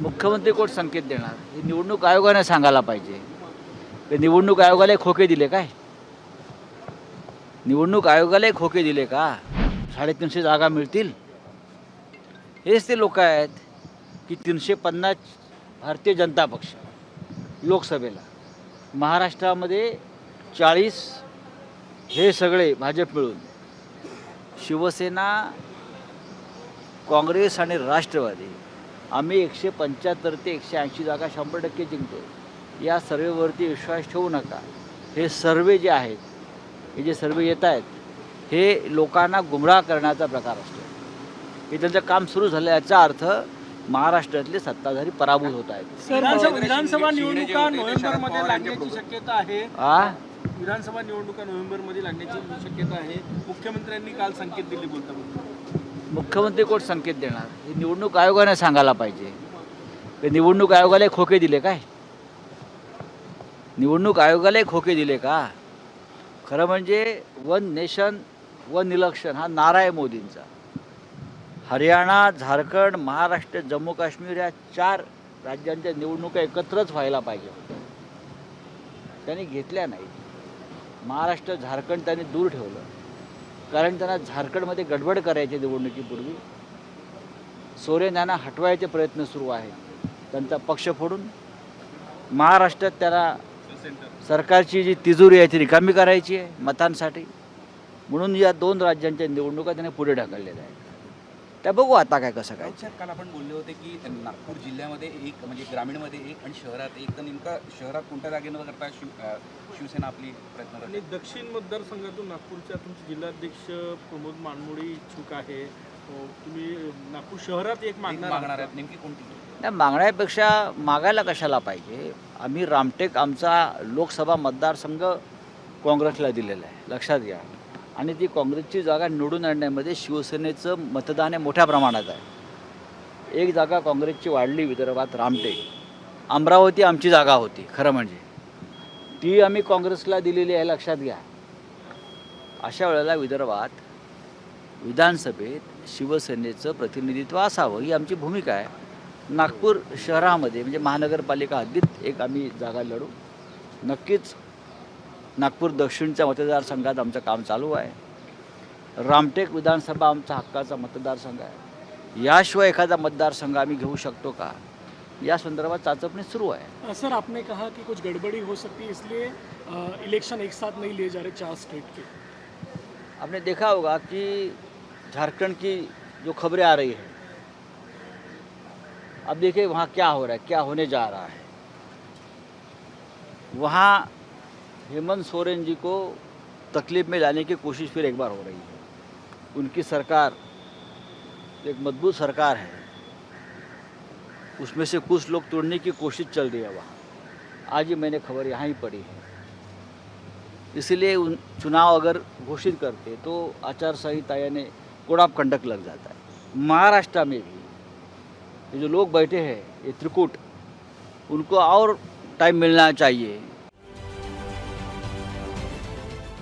मुख्यमंत्री कोण संकेत देणार? हे निवडणूक आयोगाने सांगायला पाहिजे. ते निवडणूक आयोगाला खोके दिले काय? निवडणूक आयोगाला खोके दिले का? साडेतीनशे जागा मिळतील? हेच ते लोक आहेत की तीनशे पन्नास भारतीय जनता पक्ष लोकसभेला. महाराष्ट्रामध्ये चाळीस हे सगळे भाजप मिळून शिवसेना काँग्रेस आणि राष्ट्रवादी आम्ही एकशे पंच्याहत्तर ते एकशे ऐंशी जागा शंभर टक्के जिंकतो या सर्वेवरती विश्वास ठेवू नका. हे सर्वे जे आहेत हे जे सर्वे येत आहेत हे लोकांना गुमराह करण्याचा प्रकार असतो. हे त्यांचं काम सुरू झालं याचा अर्थ महाराष्ट्रातले सत्ताधारी पराभूत होत आहेत. विधानसभा निवडणुका नोव्हेंबरमध्ये लागण्याची शक्यता आहे. आ? विधानसभा निवडणुका नोव्हेंबरमध्ये लागण्याची शक्यता आहे. मुख्यमंत्र्यांनी काल संकेत दिले बोलता बोलता. मुख्यमंत्री कोण संकेत देणार? हे निवडणूक आयोगाने सांगायला पाहिजे. ते निवडणूक आयोगाला खोके दिले काय? निवडणूक आयोगाला खोके दिले का? खरं म्हणजे वन नेशन वन इलेक्शन हा नारा आहे मोदींचा. हरियाणा झारखंड महाराष्ट्र जम्मू काश्मीर या चार राज्यांच्या निवडणुका एकत्रच व्हायला पाहिजे. होत्या. त्यांनी घेतल्या नाही महाराष्ट्र झारखंड त्यांनी दूर ठेवलं. कारण त्यांना झारखंडमध्ये गडबड करायची निवडणुकीपूर्वी. सोरेन यांना हटवायचे प्रयत्न सुरू आहेत त्यांचा पक्ष फोडून महाराष्ट्रात त्याला सरकारची जी तिजोरी आहे ती रिकामी करायची आहे मतांसाठी. म्हणून या दोन राज्यांच्या निवडणुका त्याने पुढे ढकललेल्या आहेत. त्या बघू आता काय कसं काय. साहेब काल आपण बोलले होते की नागपूर जिल्ह्यामध्ये एक म्हणजे ग्रामीणमध्ये एक आणि शहरात एक. तर नेमका शहरात कोणत्या जागेनं करता शिव अं, शिवसेना आपली प्रयत्न आणि करते दक्षिण मतदारसंघातून नागपूरच्या तुमचे जिल्हाध्यक्ष प्रमोद मानमोडी इच्छुक आहे. अं, तुम्ही नागपूर शहरात एक मागणार मागणार आहात. आहेत. नेमकी कोणती? त्या मागण्यापेक्षा मागायला कशाला पाहिजे? आम्ही रामटेक आमचा लोकसभा मतदारसंघ काँग्रेसला दिलेला आहे. लक्षात घ्या. आणि ती काँग्रेसची जागा निवडून आणण्यामध्ये शिवसेनेचं मतदान हे मोठ्या प्रमाणात आहे. एक जागा काँग्रेसची वाढली विदर्भात रामटेक. अमरावती आमची जागा होती खरं म्हणजे. ती आम्ही काँग्रेसला दिलेली आहे लक्षात घ्या. अशा वेळेला विदर्भात विधानसभेत शिवसेनेचं प्रतिनिधित्व असावं ही आमची भूमिका आहे. नागपूर शहरामध्ये म्हणजे महानगरपालिका हद्दीत एक आम्ही जागा लढू. नक्कीच नागपूर दक्षिणच्या मतदारसंघात आमचं काम चालू आहे. रामटेक विधानसभा आमचा हक्काचा मतदारसंघ आहे. याशिवाय एखादा मतदारसंघ आम्ही घेऊ शकतो का? या संदर्भात चाचपणी सुरू आहे. सर आपने कहा कि कुछ गड़बड़ी हो सकती है इसलिए इलेक्शन एक साथ नहीं लिए जा रहे चार स्टेट के। आपने देखा होगा कि झारखंड की जो खबरें आ रही है अब देखिए वहाँ क्या हो रहा है क्या होने जा रहा है। वहाँ हेमंत सोरेन जी को तकलीफ़ में लाने की कोशिश फिर एक बार हो रही है। उनकी सरकार, एक मज़बूत सरकार है। उसमें से कुछ लोग तोड़ने की कोशिश चल रही है वहाँ। आज ही मैंने खबर यहाँ ही पड़ी है। इसलिए उन चुनाव अगर घोषित करते तो आचार संहिता यानी कोड ऑफ़ कंडक्ट लग जाता है। महाराष्ट्र में भी ये जो लोग बैठे हैं, ये त्रिकूट, उनको और टाइम मिलना चाहिए।